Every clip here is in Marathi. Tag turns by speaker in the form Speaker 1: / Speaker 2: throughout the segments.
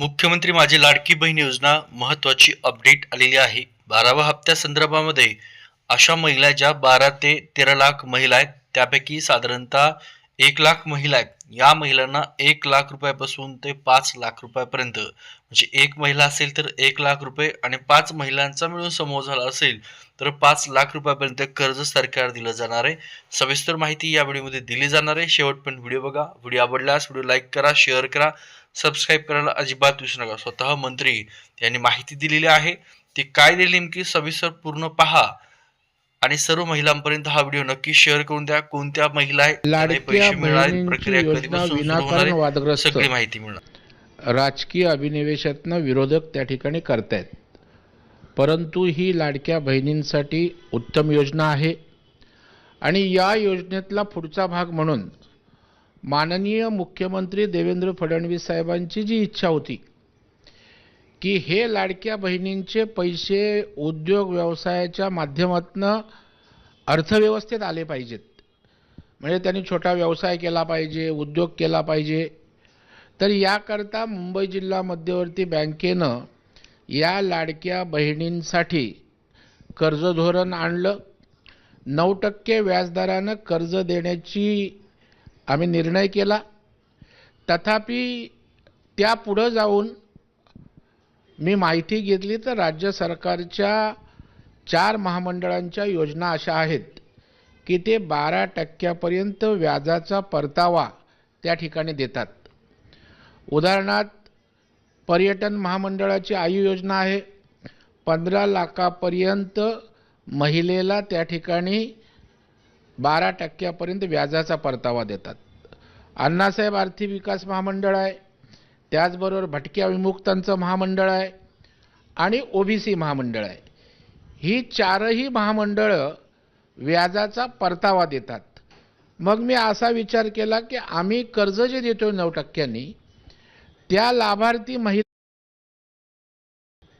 Speaker 1: मुख्यमंत्री माझी लाडकी बहीण योजना महत्त्वाची अपडेट आलेली आहे. बाराव्या हप्त्या संदर्भामध्ये अशा महिला ज्या बारा ते तेरा लाख महिला आहेत. त्यापैकी साधारणतः एक लाख महिला आहेत. या महिलांना एक लाख रुपयापासून ते पाच लाख रुपयापर्यंत म्हणजे एक महिला असेल तर एक लाख रुपये आणि पाच महिलांचा मिळून समूह झाला असेल तर पाच लाख रुपयापर्यंत कर्ज सरकार दिलं जाणार आहे. सविस्तर माहिती या व्हिडिओमध्ये दिली जाणार आहे. शेवटपर्यंत व्हिडिओ बघा. व्हिडिओ आवडल्यास व्हिडिओ लाईक करा शेअर करा. सबस्क्राईब करायला अजिबात विसरू नका. स्वतः मंत्री यांनी माहिती दिलेली आहे. ती काय दिली नेमकी सविस्तर पूर्ण पहा आणि सर्व महिलांपर्यंत हा व्हिडिओ नक्की शेअर करून द्या. कोणत्या महिला पैसे मिळणार प्रक्रिया कधीपासून सगळी माहिती मिळणार.
Speaker 2: राजकीय अभिनिवेशातनं विरोधक त्या ठिकाणी करतायत. परंतु ही लाडक्या बहिणींसाठी उत्तम योजना आहे. आणि या योजनेतला पुढचा भाग म्हणून माननीय मुख्यमंत्री देवेंद्र फडणवीस साहेबांची जी इच्छा होती की हे लाडक्या बहिणींचे पैसे उद्योग व्यवसायाच्या माध्यमातून अर्थव्यवस्थेत आले पाहिजेत. म्हणजे त्यांनी छोटा व्यवसाय केला पाहिजे उद्योग केला पाहिजे. तर याकरता मुंबई जिल्हा मध्यवर्ती बँकेनं या लाडक्या बहिणींसाठी कर्ज धोरण आणलं. नऊ टक्के व्याजदरानं कर्ज देण्याची आम्ही निर्णय केला. तथापि त्या पुढं जाऊन मी माहिती घेतली तर राज्य सरकारच्या चार महामंडळांच्या योजना अशा आहेत की ते बारा टक्क्यापर्यंत व्याजाचा परतावा त्या ठिकाणी देतात. उदाहरणार्थ पर्यटन महामंडळाची आयु योजना आहे. पंधरा लाखापर्यंत महिलेला त्या ठिकाणी बारा टक्क्यापर्यंत व्याजाचा परतावा देतात. अण्णासाहेब आर्थिक विकास महामंडळ आहे. त्याचबरोबर भटक्या विमुक्तांचं महामंडळ आहे आणि ओबीसी महामंडळ आहे. ही चारही महामंडळं व्याजाचा परतावा देतात. मग मी असा विचार केला की आम्ही कर्ज जे देतो नऊ टक्क्यांनी त्या लाभार्थी महिला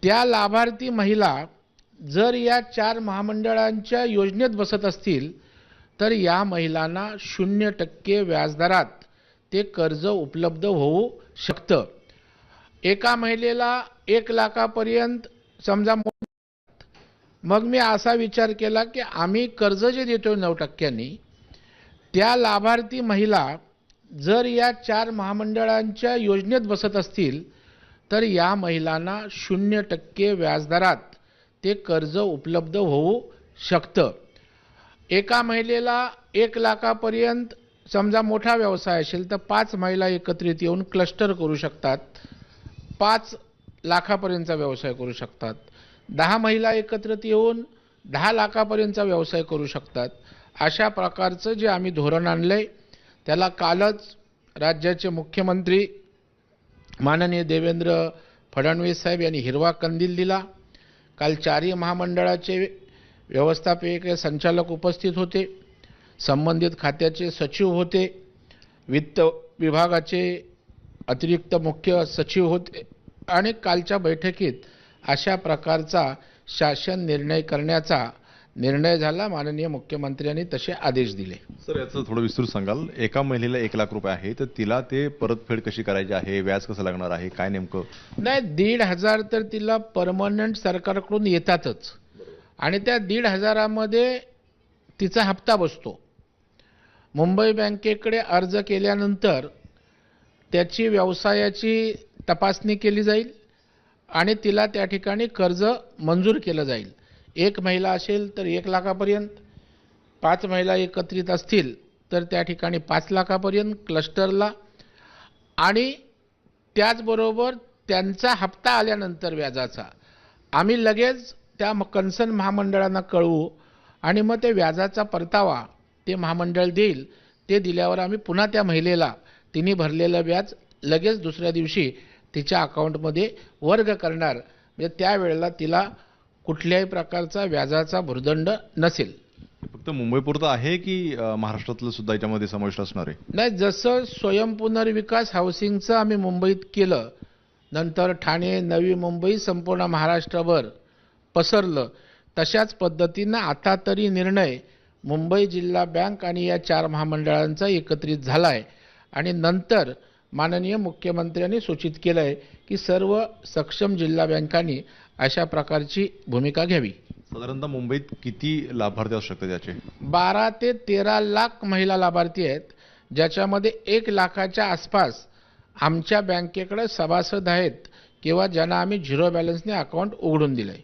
Speaker 2: त्या लाभार्थी महिला जर या चार महामंडळांच्या योजनेत बसत असतील तर या महिलांना शून्य टक्के व्याजदरात ते कर्ज उपलब्ध होऊ शकतं. एका महिलेला एक लाखापर्यंत समजा मग मी असा विचार केला की आम्ही कर्ज जे देतो नऊ टक्क्यांनी त्या लाभार्थी महिला जर या चार महामंडळांच्या योजनेत बसत असतील तर या महिलांना शून्य टक्के व्याजदरात ते कर्ज उपलब्ध होऊ शकतं. एका महिलेला एक लाखापर्यंत समजा मोठा व्यवसाय असेल तर पाच महिला एकत्रित येऊन क्लस्टर करू शकतात. पाच लाखापर्यंतचा व्यवसाय करू शकतात. दहा महिला एकत्रित येऊन दहा लाखापर्यंतचा व्यवसाय करू शकतात. अशा प्रकारचं जे आम्ही धोरण आणलं आहे त्याला कालच राज्याचे मुख्यमंत्री माननीय देवेंद्र फडणवीस साहेब यांनी हिरवा कंदील दिला. काल चारही महामंडळाचे व्यवस्थापक संचालक उपस्थित होते संबंधित खात्याचे सचिव होते वित्त विभागाचे अतिरिक्त मुख्य सचिव होते आणि कालच्या बैठकीत अशा प्रकारचा शासन निर्णय करण्याचा निर्णय झाला माननीय मुख्यमंत्र्यांनी तसे आदेश दिले.
Speaker 3: सर याचं थोडं विस्तृत सांगाल. एका महिलेला एक लाख रुपये आहे तर तिला ते परतफेड कशी करायची आहे व्याज कसं लागणार आहे काय नेमकं?
Speaker 2: नाही दीड हजार तर तिला परमनंट सरकारकडून येतातच. आणि त्या दीड हजारामध्ये तिचा हप्ता बसतो. मुंबई बँकेकडे अर्ज केल्यानंतर त्याची व्यवसायाची तपासणी केली जाईल आणि तिला त्या ठिकाणी कर्ज मंजूर केलं जाईल. एक महिला असेल तर एक लाखापर्यंत पाच महिला एकत्रित असतील तर त्या ठिकाणी पाच लाखापर्यंत क्लस्टरला आणि त्याचबरोबर त्यांचा हप्ता आल्यानंतर व्याजाचा. आम्ही लगेच त्या कन्सर्न महामंडळांना कळवू आणि मग ते व्याजाचा परतावा ते महामंडळ देईल ते दिल्यावर आम्ही पुन्हा त्या महिलेला तिने भरलेलं व्याज लगेच दुसऱ्या दिवशी तिच्या अकाउंटमध्ये वर्ग करणार. म्हणजे त्यावेळेला तिला कुठल्याही प्रकारचा व्याजाचा भुर्दंड नसेल.
Speaker 3: फक्त मुंबईपुरतं आहे की महाराष्ट्रातलं सुद्धा याच्यामध्ये समाविष्ट असणार आहे?
Speaker 2: नाही जसं स्वयंपुनर्विकास हाऊसिंगचं आम्ही मुंबईत केलं नंतर ठाणे नवी मुंबई संपूर्ण महाराष्ट्रभर पसरलं. तशाच पद्धतीनं आता तरी निर्णय मुंबई जिल्हा बँक आणि या चार महामंडळांचा एकत्रित झाला आहे आणि नंतर माननीय मुख्यमंत्र्यांनी सूचित केलं आहे की सर्व सक्षम जिल्हा बँकांनी अशा प्रकारची भूमिका घ्यावी.
Speaker 3: साधारणतः मुंबईत किती लाभार्थी असू शकतात याचे?
Speaker 2: बारा ते तेरा लाख महिला लाभार्थी आहेत ज्याच्यामध्ये एक लाखाच्या आसपास आमच्या बँकेकडे सभासद आहेत किंवा ज्यांना आम्ही झिरो बॅलन्सने अकाउंट उघडून दिलं आहे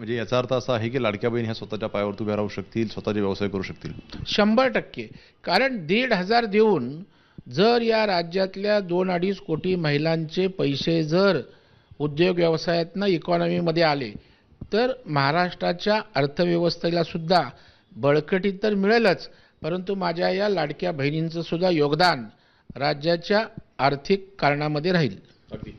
Speaker 3: म्हणजे याचा अर्थ असा आहे की लाडक्या बहीण ह्या स्वतःच्या पायावर उभ्या राहू शकतील स्वतःचे व्यवसाय करू शकतील.
Speaker 2: शंभर टक्के. कारण दीड हजार देऊन जर या राज्यातल्या दोन अडीच कोटी महिलांचे पैसे जर उद्योग व्यवसायातनं इकॉनॉमीमध्ये आले तर महाराष्ट्राच्या अर्थव्यवस्थेला सुद्धा बळकटी तर मिळेलच. परंतु माझ्या या लाडक्या बहिणींचं सुद्धा योगदान राज्याच्या आर्थिक कारणामध्ये राहील.